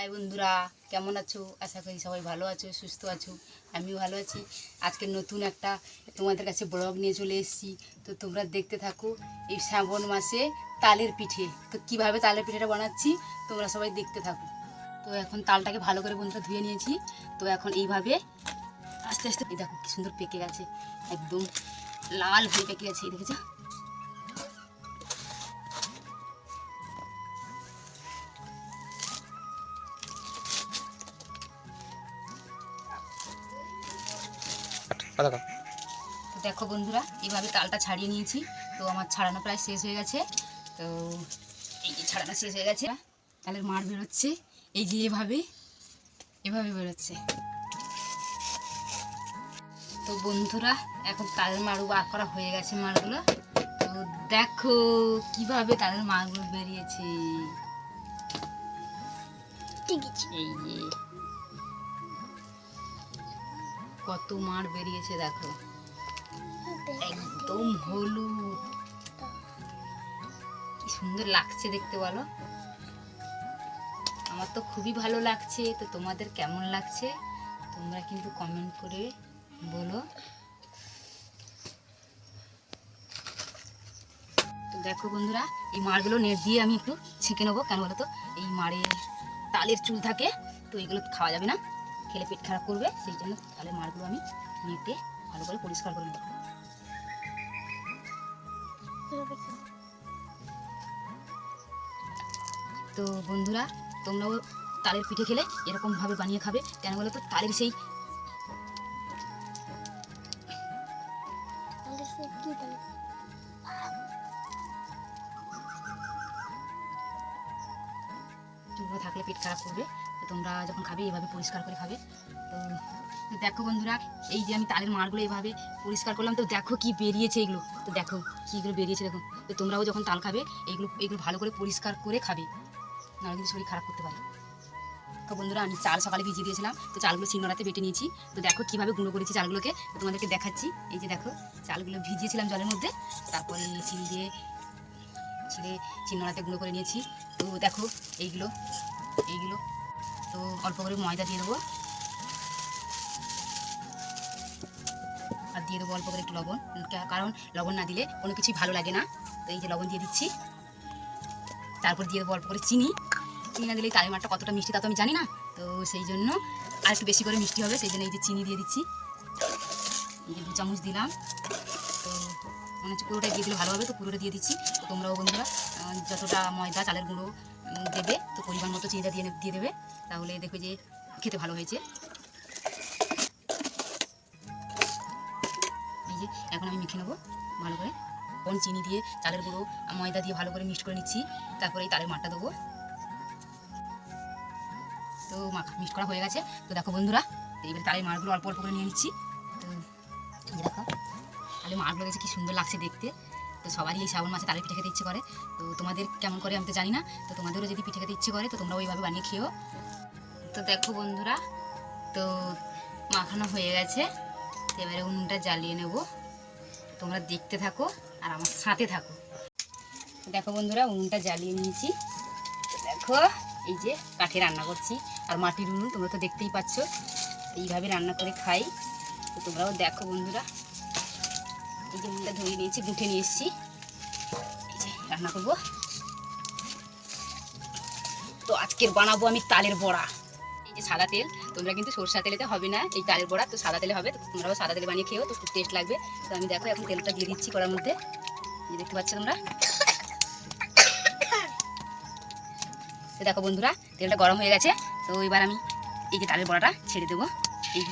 High বন্ধুরা, কেমন আছো? আশা করি সবাই ভালো আছো, সুস্থ আছো, আমিও ভালো আছি। আজকে নতুন একটা তোমাদের কাছে ব্লগ নিয়ে চলে এসেছি। তো তোমরা দেখতে থাকো এই শ্রাবণ মাসে তালের পিঠে। তো কীভাবে তালের পিঠেটা বানাচ্ছি, তোমরা সবাই দেখতে থাকো। তো এখন তালটাকে ভালো করে বন্ধুরা ধুয়ে নিয়েছি। তো এখন এইভাবে আস্তে আস্তে দেখো কি সুন্দর পেকে গেছে। একদম লাল হয়ে পেকে গেছে, এই দেখেছ? দেখো বন্ধুরা এইভাবে তালটা ছাড়িয়ে নিয়েছি। তো আমার ছাড়ানো প্রায় শেষ হয়ে গেছে। তো এই যে ছাড়ানো শেষ হয়ে গেছে। তালের মার বেরোচ্ছে। এই যে এভাবে এভাবে বেরোচ্ছে। তো বন্ধুরা এখন তালের মারু বার করা হয়ে গেছে মারগুলো। তো দেখো কীভাবে তালের মারগুলো বেরিয়েছে। এই যে। কত মার বেরিয়েছে দেখো। একদম হলুদ। কি সুন্দর লাগছে দেখতে বলো। আমার তো খুবই ভালো লাগছে তো তোমাদের কেমন লাগছে? তোমরা কিন্তু কমেন্ট করে বলো। তো দেখো বন্ধুরা এই মাড়গুলো নেট দিয়ে আমি একটু ছেঁকে নেব। কেন বলো তো? এই মাড়ের তালের চুল থাকে তো এগুলো খাওয়া যাবে না। খেলে পেট খারাপ করবে, সেই জন্য তালের মাড়গুলো আমি নেটে ভালো করে পরিষ্কার করে নেব। তো বন্ধুরা, তোমরাও তালের পিঠে খেলে, এরকম ভাবে বানিয়ে খাবে, কেন বলো তো? তালের সেই থাকলে পেট খারাপ করবে। তোমরা যখন খাবে এইভাবে পরিষ্কার করে খাবে। তো দেখো বন্ধুরা, এই যে আমি তালের মাড়গুলো এইভাবে পরিষ্কার করলাম, তো দেখো কি বেরিয়েছে এগুলো। তো দেখো কীগুলো বেরিয়েছে, দেখো। তো তোমরাও যখন তাল খাবে, এগুলো এগুলো ভালো করে পরিষ্কার করে খাবে। নাহলে কিন্তু শরীর খারাপ করতে পারে। তো বন্ধুরা, আমি চাল সকালে ভিজিয়ে দিয়েছিলাম, তো চালগুলো শিলনোড়াতে বেটে নিয়েছি। তো দেখো কীভাবে গুঁড়ো করেছি চালগুলোকে তোমাদেরকে দেখাচ্ছি। এই যে দেখো, চালগুলো ভিজিয়েছিলাম জলের মধ্যে, তারপরে চিল দিয়ে ছিঁড়ে, শিলনোড়াতে গুঁড়ো করে নিয়েছি। তো দেখো, এইগুলো এইগুলো। তো অল্প করে ময়দা দিয়ে দেবো। আর দিয়ে দেবো অল্প করে একটু লবণ। কারণ লবণ না দিলে কোনো কিছুই ভালো লাগে না। তো এই যে লবণ দিয়ে দিচ্ছি। তারপর দিয়ে দেবো অল্প করে চিনি। চিনি না দিলে তালের মাঠটা কতটা মিষ্টি তা তো আমি জানি না। তো সেই জন্য আর একটু বেশি করে মিষ্টি হবে, সেই জন্য এই যে চিনি দিয়ে দিচ্ছি। এই যে দু চামচ দিলাম। তো মনে হচ্ছে পুরোটা দিয়ে দিলে ভালো হবে, তো পুরোটা দিয়ে দিচ্ছি। তো তোমরাও বন্ধুরা যতটা ময়দা, চালের গুঁড়ো দেবে, তো পরিমাণ মতো চিনিটা দিয়ে দিয়ে দেবে। তাহলে দেখবে যে খেতে ভালো হয়েছে। এই যে, এখন আমি মেখে নেব ভালো করে। কোন চিনি দিয়ে, চালের গুঁড়ো, ময়দা দিয়ে ভালো করে মিক্সড করে নিচ্ছি। তারপরে এই তালের মাঠটা দেবো। তো মাখা মিক্সড করা হয়ে গেছে। তো দেখো বন্ধুরা, এইবার তালের মাড়গুলো অল্প অল্প করে নিয়ে নিচ্ছি। তো দেখো তাহলে মাড়গুলো দেখছি কি সুন্দর লাগছে দেখতে। তো সবারই এই শ্রাবণ মাসে তালের পিঠে খেতে ইচ্ছে করে। তো তোমাদের কেমন করে আমি তো জানি না। তো তোমাদেরও যদি পিঠে খেতে ইচ্ছে করে, তো তোমরা ওইভাবে বানিয়ে খেও তো দেখো বন্ধুরা, তো মাখানো হয়ে গেছে। এবারে উনুনটা জ্বালিয়ে নেব। তোমরা দেখতে থাকো আর আমার সাথে থাকো। দেখো বন্ধুরা, উনুনটা জ্বালিয়ে নিয়েছি। দেখো, এই যে কাঠে রান্না করছি। আর মাটির উনুন তোমরা তো দেখতেই পাচ্ছ। এইভাবে রান্না করে খাই। তো তোমরাও দেখো বন্ধুরা। এই যে উনুনটা ধরিয়ে নিয়েছি গুঁঠে নিয়ে এসেছি। এই যে রান্না করব। তো আজকের বানাবো আমি তালের বড়া। এই যে সাদা তেল, তোমরা কিন্তু সরষা তেলেতে হবে না এই তালের বড়া। তো সাদা তেলে হবে তোমরাও সাদা তেলে বানিয়ে খেও তো খুব টেস্ট লাগবে। তো আমি দেখো এখন তেলটা দিয়ে দিচ্ছি করার মধ্যে। এই দেখতে পাচ্ছ তোমরা? তো দেখো বন্ধুরা, তেলটা গরম হয়ে গেছে। তো এবার আমি এই যে তালের বড়াটা ছেড়ে দেবো। এই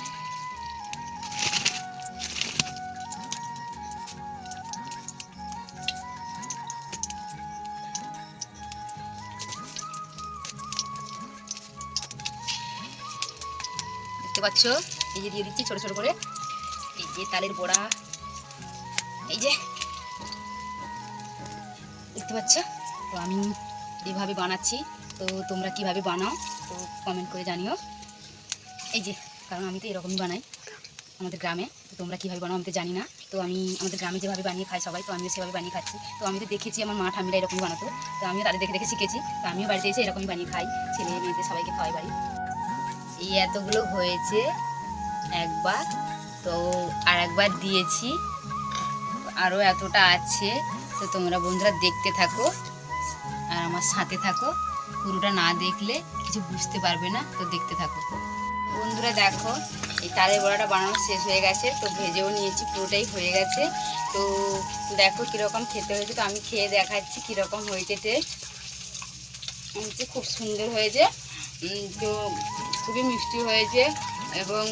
দেখতে পাচ্ছ? এই যে দিয়ে দিচ্ছি ছোট ছোট করে। এই যে তালের বড়া। এই যে। দেখতে পাচ্ছ? তো আমি এভাবে বানাচ্ছি। তো তোমরা কীভাবে বানাও, তো কমেন্ট করে জানিও। এই যে, কারণ আমি তো এরকমই বানাই আমাদের গ্রামে। তো তোমরা কীভাবে বানাও আমি তো জানি না। তো আমি আমাদের গ্রামে যেভাবে বানিয়ে খাই সবাই, তো আমিও সেভাবে বানিয়ে খাচ্ছি। তো আমি তো দেখেছি আমার মা ঠাম্মিরা এরকমই বানাতো। তো আমিও তাদের দেখে দেখে শিখেছি। তো আমিও বাড়িতে এসে এরকমই বানিয়ে খাই। ছেলে মেয়েদের সবাইকে খাওয়াই বাড়ি। এই এতগুলো হয়েছে একবার, তো আর একবার দিয়েছি। আরও এতটা আছে, তো তোমরা বন্ধুরা দেখতে থাকো আর আমার সাথে থাকো। পুরোটা না দেখলে কিছু বুঝতে পারবে না, তো দেখতে থাকো। বন্ধুরা দেখো, এই তালের বড়াটা বানানো শেষ হয়ে গেছে, তো ভেজেও নিয়েছি, পুরোটাই হয়ে গেছে। তো দেখো কীরকম খেতে হয়েছে, তো আমি খেয়ে দেখাচ্ছি কীরকম হয়েছে টেস্ট। খুব সুন্দর হয়েছে। তো খুবই মিষ্টি হয়েছে এবং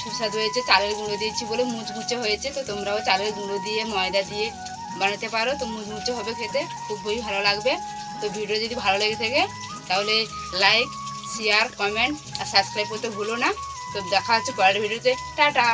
সুস্বাদু হয়েছে। চালের গুঁড়ো দিয়েছি বলে মুচমুচে হয়েছে, তো তোমরাও চালের গুঁড়ো দিয়ে, ময়দা দিয়ে বানাতে পারো। তো মুচমুচে হবে খেতে, খুবই ভালো লাগবে। তো ভিডিও যদি ভালো লেগে থাকে, তাহলে লাইক শেয়ার কমেন্ট আর সাবস্ক্রাইব করতে ভুলো না। তো দেখা হচ্ছে পরের ভিডিওতে। টাটা!